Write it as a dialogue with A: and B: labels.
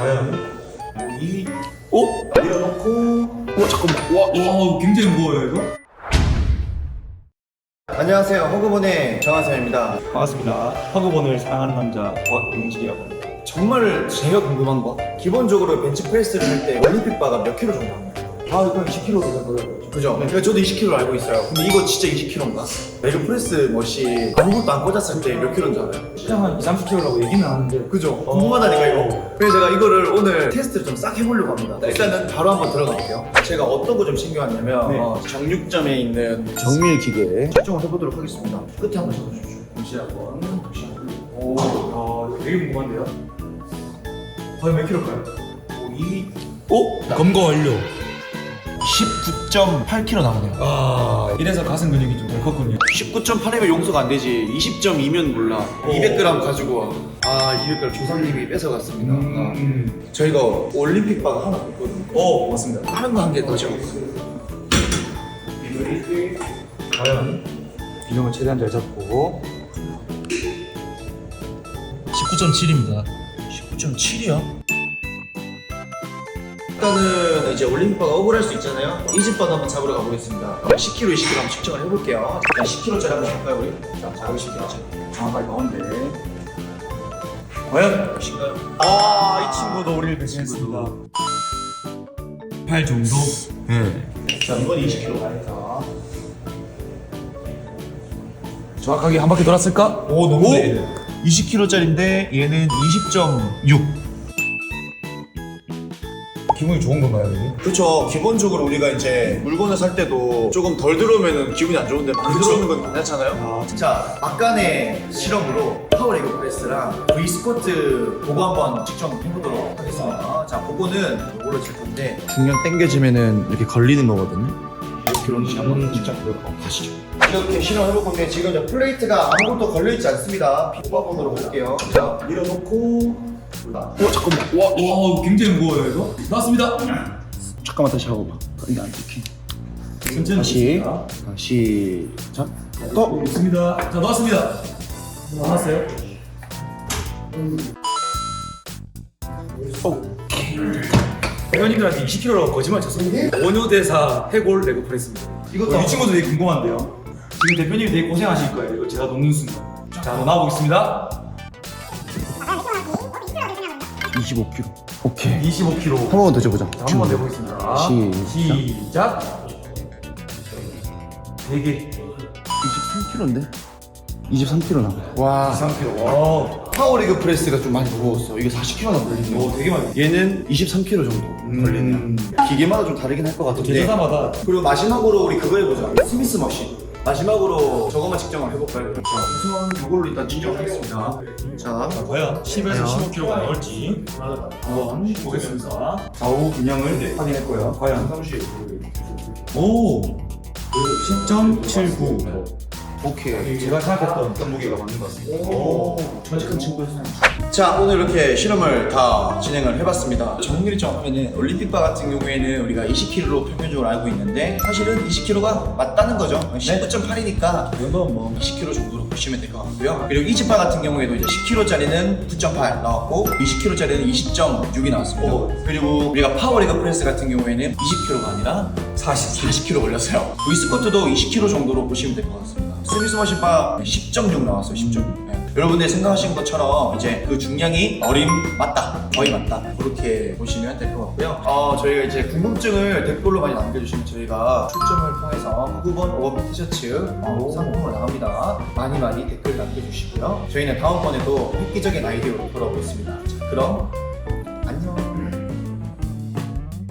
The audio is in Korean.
A: 과연 이
B: 오?
A: 밀어놓고
B: 와 잠깐만 와
A: 와 굉장히 무거워요 이거
C: 안녕하세요. 허그본의 정한쌤입니다.
A: 반갑습니다 허그본을 사랑하는 남자 곽용식이라고 합니다
C: 정말 제가 궁금한 거. 기본적으로 벤치프레스를 할때 올림픽 바가 몇 킬로 정도 합니까?
A: 아 이거 20kg 되는
C: 그죠? 그러니까 저도 20킬로 알고 있어요. 근데 이거 진짜 20킬로인가? 레그 프레스 멋이 아무것도 안 꽂았을 때몇 킬로인 줄 알아요?
A: 시장 한 2, 30kg라고 얘기는 하는데
C: 그죠? 궁금하다니까 이거. 그래서 제가 이거를 오늘 테스트를 좀 싹 해보려고 합니다. 일단은 바로 한번 들어가 볼게요. 제가 어떤 거좀 챙겨왔냐면
A: 네.
C: 어, 정육점에 있는 정밀 기계 측정을 해보도록 하겠습니다. 끝에 한번 잡아주십시오.
A: 잠시 한 번 잠시 한 번 오 아, 이거 되게 궁금한데요 과연 몇 킬로일까요? 이
B: 오? 검거 완료 19.8kg 나오네요
A: 아 이래서 가슴 근육이 좀덜 컸군요
C: 19.8이면 용서가 안 되지. 20.2면 몰라.
A: 오.
C: 200g 가지고 와. 아, 200g 조상님이 뺏어갔습니다.
A: 음.
C: 아, 저희가 올림픽 바가 하나 있거든요.
A: 어 맞습니다
C: 하는 거한 개 더죠.
A: 과연 균형을 최대한 잘 잡고
B: 19.7입니다
C: 19.7이야? 일단은 이제 올림픽 바가 억울할 수 있잖아요. 이집 바도 한번 잡으러 가보겠습니다. 10kg, 20kg 한번 측정을 해볼게요. 일단 10kg짜리 한번 볼까요, 우리? 자, 잡으실게요.
A: 정확하게 가운데 과연
C: 보실까요?
A: 아 이 친구도 우리를 배신했습니다 8 정도? 네
C: 자, 이건 20kg 가니까.
A: 정확하게 한 바퀴 돌았을까?
B: 오 너무
A: 오?
B: 네. 20kg짜리인데 얘는 20.6
A: 기분이 좋은 건가요 여기?
C: 그렇죠. 기본적으로 우리가 이제 물건을 살 때도 조금 덜 들어오면 기분이 안 좋은데 많이 들어오는 건 괜찮잖아요.
A: 아
C: 자, 막간의 실험으로 파워레그 프레스랑 V 스쿼트 그거 한번 측정 해보도록 하겠습니다. 자, 그거는 이걸로 칠 건데 중량 당겨지면은 이렇게 걸리는 거거든요.
A: 그런 식 한번 측정해보도록 가시죠
C: 이렇게 실험해볼 건데 지금 플레이트가 아무것도 걸려있지 않습니다. 뽑아보도록 할게요. 자, 밀어놓고
B: 오 잠깐만. 와
A: 와 굉장히 무거워요 이거? 나왔습니다.
C: 잠깐만 다시 하고 봐. 이게 안 찍힌.
A: 천천히
C: 다시.
A: 보겠습니다.
C: 자, 시작.
A: 또. 있습니다. 자 나왔습니다. 나왔어요? 회원님들한테 20kg라고 거짓말 쳤습니다 원효대사 해골 레그 프레스입니다.
C: 이것도
A: 어, 이 친구도 되게 궁금한데요. 지금 대표님이 되게 고생하실 거예요. 이거 제가 녹는 순간. 자 한번 나와보겠습니다
C: 25kg. 오케이.
A: 25kg
C: 한 번만 더 줘보자.
A: 자, 한번 내보겠습니다
C: 시작.
A: 시작 되게
C: 23kg인데? 23kg 나와. 와.
A: 23kg 와
C: 파워리그 프레스가 좀 많이 무거웠어. 이게 40kg나 걸리네.
A: 오, 되게 많이
C: 얘는 23kg 정도 걸리네요. 기계마다 좀 다르긴 할 것 같은데.
A: 계좌마다
C: 그리고 마지막으로 우리 그거 해보자. 스미스 머신. 마지막으로 저거만 측정을 해볼까요? 자, 우선 이걸로 일단 측정하겠습니다. 자,
A: 과연 10에서 15kg가 나올지 한번 보겠습니다. 좌우 균형을 확인했고요. 과연 오10.79
C: 오케이.
A: 제가 생각했던 어떤 무게가 맞는 것 같습니다.
C: 오, 정직한 친구였어요. 자, 오늘 이렇게 실험을 다 진행을 해봤습니다. 정밀점 하면은 올림픽바 같은 경우에는 우리가 20kg로 평균적으로 알고 있는데 사실은 20kg가 맞다는 거죠. 19.8이니까 이건 뭐 20kg 정도로 보시면 될 것 같고요. 그리고 이집바 같은 경우에도 이제 10kg짜리는 9.8 나왔고 20kg짜리는 20.6이 나왔습니다.
A: 오.
C: 그리고 우리가 파워리그 프레스 같은 경우에는 20kg가 아니라 40, 40kg 걸렸어요. V스쿼트도 20kg 정도로 보시면 될 것 같습니다. 스미스 머신바 10.6 나왔어요. 10.6. 네. 여러분들이 생각하신 것처럼 이제 그 중량이 어림 맞다, 거의 맞다 그렇게 보시면 될 것 같고요. 어, 저희가 이제 궁금증을 댓글로 많이 남겨주시면 저희가 출점을 통해서 9번 오버핏 티셔츠 어, 상품으로 나옵니다. 많이 많이 댓글 남겨주시고요. 저희는 다음번에도 획기적인 아이디어로 돌아오겠습니다. 자, 그럼 안녕.